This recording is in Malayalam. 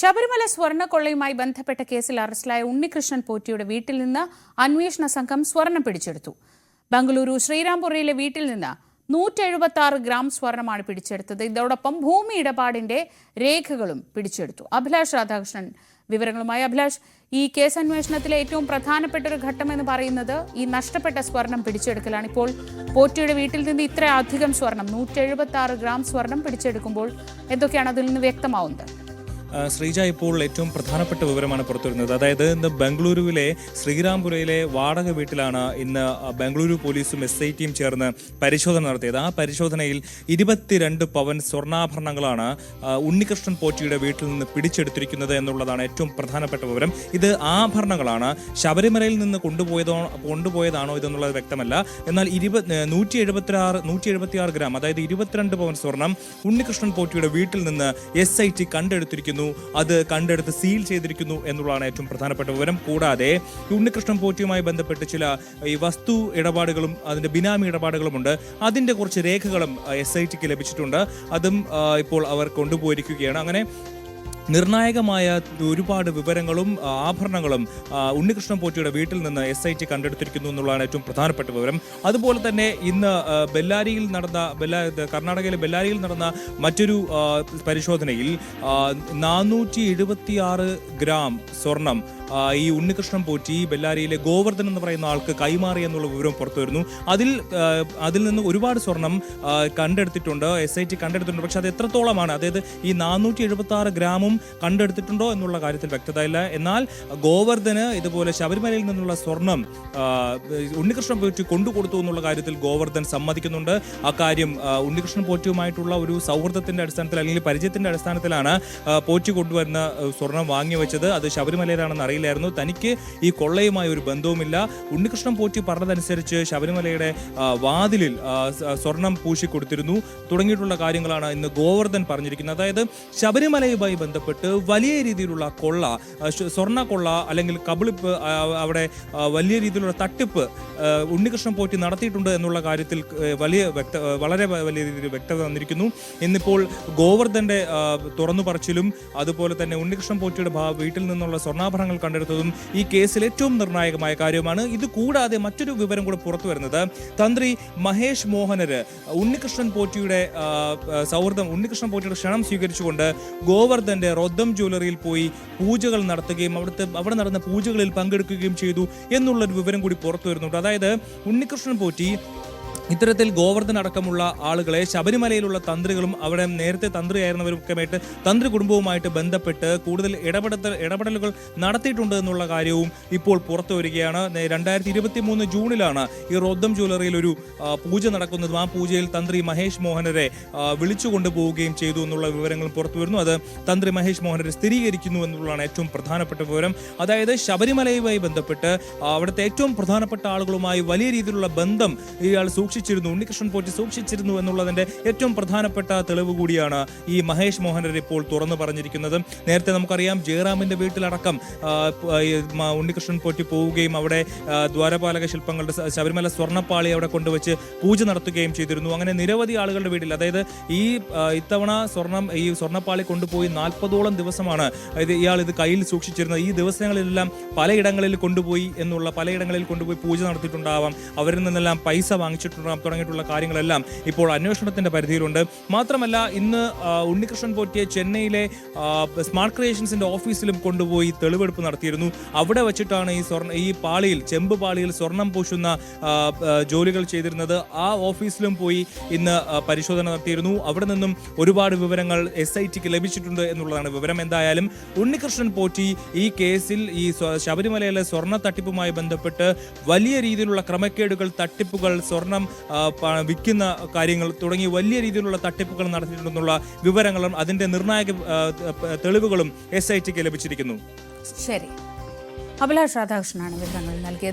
ശബരിമല സ്വർണക്കൊള്ളയുമായി ബന്ധപ്പെട്ട കേസിൽ അറസ്റ്റിലായ ഉണ്ണികൃഷ്ണൻ പോറ്റിയുടെ വീട്ടിൽ നിന്ന് അന്വേഷണ സംഘം സ്വർണം പിടിച്ചെടുത്തു. ബംഗളൂരു ശ്രീരാംപുരയിലെ വീട്ടിൽ നിന്ന് നൂറ്റി എഴുപത്തി ആറ് ഗ്രാം സ്വർണമാണ് പിടിച്ചെടുത്തത്. ഇതോടൊപ്പം ഭൂമി ഇടപാടിന്റെ രേഖകളും പിടിച്ചെടുത്തു. അഭിലാഷ് രാധാകൃഷ്ണൻ വിവരങ്ങളുമായി. അഭിലാഷ് ഈ കേസ് അന്വേഷണത്തിലെ ഏറ്റവും പ്രധാനപ്പെട്ട ഒരു ഘട്ടം എന്ന് പറയുന്നത് ഈ നഷ്ടപ്പെട്ട സ്വർണം പിടിച്ചെടുക്കലാണ്. ഇപ്പോൾ പോറ്റിയുടെ വീട്ടിൽ നിന്ന് ഇത്ര അധികം സ്വർണം നൂറ്റെഴുപത്തി ആറ് ഗ്രാം സ്വർണം പിടിച്ചെടുക്കുമ്പോൾ എന്തൊക്കെയാണ് അതിൽ നിന്ന് വ്യക്തമാവുന്നത്? ശ്രീജ ഇപ്പോൾ ഏറ്റവും പ്രധാനപ്പെട്ട വിവരമാണ് പുറത്തുവരുന്നത്. അതായത് ഇന്ന് ബംഗളൂരുവിലെ ശ്രീരാംപുരയിലെ വാടക വീട്ടിലാണ് ഇന്ന് ബംഗളൂരു പോലീസും എസ് ഐ ടിയും ചേർന്ന് പരിശോധന നടത്തിയത്. ആ പരിശോധനയിൽ ഇരുപത്തിരണ്ട് പവൻ സ്വർണാഭരണങ്ങളാണ് ഉണ്ണികൃഷ്ണൻ പോറ്റിയുടെ വീട്ടിൽ നിന്ന് പിടിച്ചെടുത്തിരിക്കുന്നത് എന്നുള്ളതാണ് ഏറ്റവും പ്രധാനപ്പെട്ട വിവരം. ഇത് ആഭരണങ്ങളാണ്. ശബരിമലയിൽ നിന്ന് കൊണ്ടുപോയതോ കൊണ്ടുപോയതാണോ ഇതെന്നുള്ളത് വ്യക്തമല്ല. എന്നാൽ ഇരുപത് നൂറ്റി എഴുപത്തി ആറ് നൂറ്റി എഴുപത്തി ആറ് ഗ്രാം അതായത് ഇരുപത്തിരണ്ട് പവൻ സ്വർണം ഉണ്ണികൃഷ്ണൻ പോറ്റിയുടെ വീട്ടിൽ നിന്ന് എസ് ഐ ടി കണ്ടെടുത്തിരിക്കുന്നു അത് കണ്ടെടുത്ത് സീൽ ചെയ്തിരിക്കുന്നു എന്നുള്ളതാണ് ഏറ്റവും പ്രധാനപ്പെട്ട വിവരം. കൂടാതെ ഉണ്ണികൃഷ്ണൻ പോറ്റിയുമായി ബന്ധപ്പെട്ട് ചില ഈ വസ്തു ഇടപാടുകളും അതിന്റെ ബിനാമി ഇടപാടുകളുമുണ്ട്. അതിന്റെ കുറച്ച് രേഖകളും എസ് ഐ ടിക്ക് ലഭിച്ചിട്ടുണ്ട്. അതും ഇപ്പോൾ അവർ കൊണ്ടുപോയിരിക്കുകയാണ്. അങ്ങനെ നിർണായകമായ ഒരുപാട് വിവരങ്ങളും ആഭരണങ്ങളും ഉണ്ണികൃഷ്ണൻ പോറ്റിയുടെ വീട്ടിൽ നിന്ന് എസ് ഐ ടി കണ്ടെടുത്തിരിക്കുന്നു എന്നുള്ളതാണ് ഏറ്റവും പ്രധാനപ്പെട്ട വിവരം. അതുപോലെ തന്നെ ഇന്ന് ബെല്ലാരിയിൽ നടന്ന ബെല്ലാ കർണാടകയിലെ ബെല്ലാരിയിൽ നടന്ന മറ്റൊരു പരിശോധനയിൽ നാനൂറ്റി ഗ്രാം സ്വർണം ഈ ഉണ്ണികൃഷ്ണൻ പോറ്റി ബെല്ലാരിയിലെ ഗോവർദ്ധൻ എന്ന് പറയുന്ന ആൾക്ക് കൈമാറി എന്നുള്ള വിവരം പുറത്തു വരുന്നു. അതിൽ അതിൽ നിന്ന് ഒരുപാട് സ്വർണം ആ, കണ്ടെടുത്തിട്ടുണ്ട് എസ് ഐ ടി കണ്ടെടുത്തിട്ടുണ്ട്. പക്ഷെ അത് എത്രത്തോളമാണ്? അതായത് ഈ നാനൂറ്റി എഴുപത്തി ആറ് ഗ്രാമും കണ്ടെടുത്തിട്ടുണ്ടോ എന്നുള്ള കാര്യത്തിൽ വ്യക്തതയില്ല. എന്നാൽ ഗോവർദ്ധന് ഇതുപോലെ ശബരിമലയിൽ നിന്നുള്ള സ്വർണം ഉണ്ണികൃഷ്ണൻ പോറ്റി കൊണ്ടുകൊടുത്തു എന്നുള്ള കാര്യത്തിൽ ഗോവർദ്ധൻ സമ്മതിക്കുന്നുണ്ട്. അക്കാര്യം കാര്യം ഉണ്ണികൃഷ്ണൻ പോറ്റിയുമായിട്ടുള്ള ഒരു സൗഹൃദത്തിന്റെ അടിസ്ഥാനത്തിൽ അല്ലെങ്കിൽ പരിചയത്തിന്റെ അടിസ്ഥാനത്തിലാണ് പോറ്റി കൊണ്ടുവരുന്ന സ്വർണം വാങ്ങി വെച്ചത് അത് ശബരിമലയിലാണെന്ന് അറിയില്ലായിരുന്നു തനിക്ക് ഈ കൊള്ളയുമായി ഒരു ബന്ധവുമില്ല. ഉണ്ണികൃഷ്ണൻ പോറ്റി പറഞ്ഞതനുസരിച്ച് ശബരിമലയുടെ വാതിലിൽ സ്വർണം പൂശി കൊടുത്തിരുന്നു. തുടങ്ങിയിട്ടുള്ള കാര്യങ്ങളാണ് ഇന്ന് ഗോവർദ്ധൻ പറഞ്ഞിരിക്കുന്നത്. അതായത് ശബരിമലയുമായി ബന്ധപ്പെട്ട് വലിയ രീതിയിലുള്ള കൊള്ള സ്വർണ കൊള്ള അല്ലെങ്കിൽ കബളിപ്പ് അവിടെ വലിയ രീതിയിലുള്ള തട്ടിപ്പ് ഉണ്ണികൃഷ്ണൻ പോറ്റി നടത്തിയിട്ടുണ്ട് എന്നുള്ള കാര്യത്തിൽ വലിയ വ്യക്ത വളരെ വലിയ രീതിയിൽ വ്യക്തത തന്നിരിക്കുന്നു. ഇന്നിപ്പോൾ ഗോവർദ്ധന്റെ തുറന്നു പറച്ചിലും അതുപോലെ തന്നെ ഉണ്ണികൃഷ്ണൻ പോറ്റിയുടെ വീട്ടിൽ നിന്നുള്ള സ്വർണാഭരണങ്ങൾ കണ്ടെടുത്തതും ഈ കേസിൽ ഏറ്റവും നിർണായകമായ കാര്യമാണ് ഇത് കൂടാതെ മറ്റൊരു വിവരം കൂടെ പുറത്തു വരുന്നത്. തന്ത്രി മഹേഷ് മോഹനര് ഉണ്ണികൃഷ്ണൻ പോറ്റിയുടെ സൗഹൃദം ഉണ്ണികൃഷ്ണൻ പോറ്റിയുടെ ക്ഷണം സ്വീകരിച്ചുകൊണ്ട് ഗോവർദ്ധന്റെ റൊദ്ദം ജ്വല്ലറിയിൽ പോയി പൂജകൾ നടത്തുകയും അവിടുത്തെ അവിടെ നടന്ന പൂജകളിൽ പങ്കെടുക്കുകയും ചെയ്തു എന്നുള്ളൊരു വിവരം കൂടി പുറത്തു വരുന്നുണ്ട്. അതായത് ഉണ്ണികൃഷ്ണൻ പോറ്റി ഇത്തരത്തിൽ ഗോവർദ്ധൻ അടക്കമുള്ള ആളുകളെ ശബരിമലയിലുള്ള തന്ത്രികളും അവിടെ നേരത്തെ തന്ത്രിയായിരുന്നവരൊക്കെയായിട്ട് തന്ത്രി കുടുംബവുമായിട്ട് ബന്ധപ്പെട്ട് കൂടുതൽ ഇടപെടൽ ഇടപെടലുകൾ നടത്തിയിട്ടുണ്ട് എന്നുള്ള കാര്യവും ഇപ്പോൾ പുറത്തു വരികയാണ്. രണ്ടായിരത്തി ഇരുപത്തി മൂന്ന് ജൂണിലാണ് ഈ റോദ്ദം ജ്വല്ലറിയിൽ ഒരു പൂജ നടക്കുന്നതും. ആ പൂജയിൽ തന്ത്രി മഹേഷ് മോഹനരെ വിളിച്ചു കൊണ്ടുപോവുകയും ചെയ്തു എന്നുള്ള വിവരങ്ങൾ പുറത്തു വരുന്നു. അത് തന്ത്രി മഹേഷ് മോഹനരെ സ്ഥിരീകരിക്കുന്നു എന്നുള്ളതാണ് ഏറ്റവും പ്രധാനപ്പെട്ട വിവരം. അതായത് ശബരിമലയുമായി ബന്ധപ്പെട്ട് അവിടുത്തെ ഏറ്റവും പ്രധാനപ്പെട്ട ആളുകളുമായി വലിയ രീതിയിലുള്ള ബന്ധം ഇയാൾ സൂക്ഷിച്ചിരുന്നു ഉണ്ണികൃഷ്ണൻ പോറ്റി സൂക്ഷിച്ചിരുന്നു എന്നുള്ളതിന്റെ ഏറ്റവും പ്രധാനപ്പെട്ട തെളിവ് കൂടിയാണ് ഈ മഹേഷ് മോഹനർ ഇപ്പോൾ തുറന്നു പറഞ്ഞിരിക്കുന്നത്. നേരത്തെ നമുക്കറിയാം ജയറാമിന്റെ വീട്ടിലടക്കം ഉണ്ണികൃഷ്ണൻ പോറ്റി പോവുകയും അവിടെ ദ്വാരപാലക ശില്പങ്ങളുടെ ശബരിമല സ്വർണപ്പാളി അവിടെ കൊണ്ടുവച്ച് പൂജ നടത്തുകയും ചെയ്തിരുന്നു. അങ്ങനെ നിരവധി ആളുകളുടെ വീട്ടിൽ അതായത് ഈ ഇത്തവണ സ്വർണം ഈ സ്വർണപ്പാളി കൊണ്ടുപോയി നാൽപ്പതോളം ദിവസമാണ് ഇത് ഇയാൾ ഇത് കയ്യിൽ സൂക്ഷിച്ചിരുന്നത്. ഈ ദിവസങ്ങളിലെല്ലാം പലയിടങ്ങളിൽ കൊണ്ടുപോയി എന്നുള്ള പലയിടങ്ങളിൽ കൊണ്ടുപോയി പൂജ നടത്തിയിട്ടുണ്ടാവാം. അവരിൽ നിന്നെല്ലാം പൈസ വാങ്ങിച്ചിട്ടുണ്ടാവാം തുടങ്ങിയിട്ടുള്ള കാര്യങ്ങളെല്ലാം ഇപ്പോൾ അന്വേഷണത്തിന്റെ പരിധിയിലുണ്ട്. മാത്രമല്ല ഇന്ന് ഉണ്ണികൃഷ്ണൻ പോറ്റിയെ ചെന്നൈയിലെ സ്മാർട്ട് ക്രിയേഷൻസിന്റെ ഓഫീസിലും കൊണ്ടുപോയി തെളിവെടുപ്പ് നടത്തിയിരുന്നു. അവിടെ വെച്ചിട്ടാണ് ഈ സ്വർണ ഈ പാളിയിൽ ചെമ്പ് പാളിയിൽ സ്വർണം പൂശുന്ന ജോലികൾ ചെയ്തിരുന്നത്. ആ ഓഫീസിലും പോയി ഇന്ന് പരിശോധന നടത്തിയിരുന്നു. അവിടെ നിന്നും ഒരുപാട് വിവരങ്ങൾ എസ് ഐ ടിക്ക് ലഭിച്ചിട്ടുണ്ട് എന്നുള്ളതാണ് വിവരം. എന്തായാലും ഉണ്ണികൃഷ്ണൻ പോറ്റി ഈ കേസിൽ ഈ ശബരിമലയിലെ സ്വർണ തട്ടിപ്പുമായി ബന്ധപ്പെട്ട് വലിയ രീതിയിലുള്ള ക്രമക്കേടുകൾ തട്ടിപ്പുകൾ സ്വർണം വിൽക്കുന്ന കാര്യങ്ങൾ തുടങ്ങി വലിയ രീതിയിലുള്ള തട്ടിപ്പുകൾ നടത്തിയിട്ടുണ്ടെന്നുള്ള വിവരങ്ങളും അതിന്റെ നിർണായക തെളിവുകളും എസ് ഐ ടിക്ക് ലഭിച്ചിരിക്കുന്നു. ശരി. അഭിലാഷ് രാധാകൃഷ്ണനാണ് വിവരങ്ങൾ നൽകിയത്.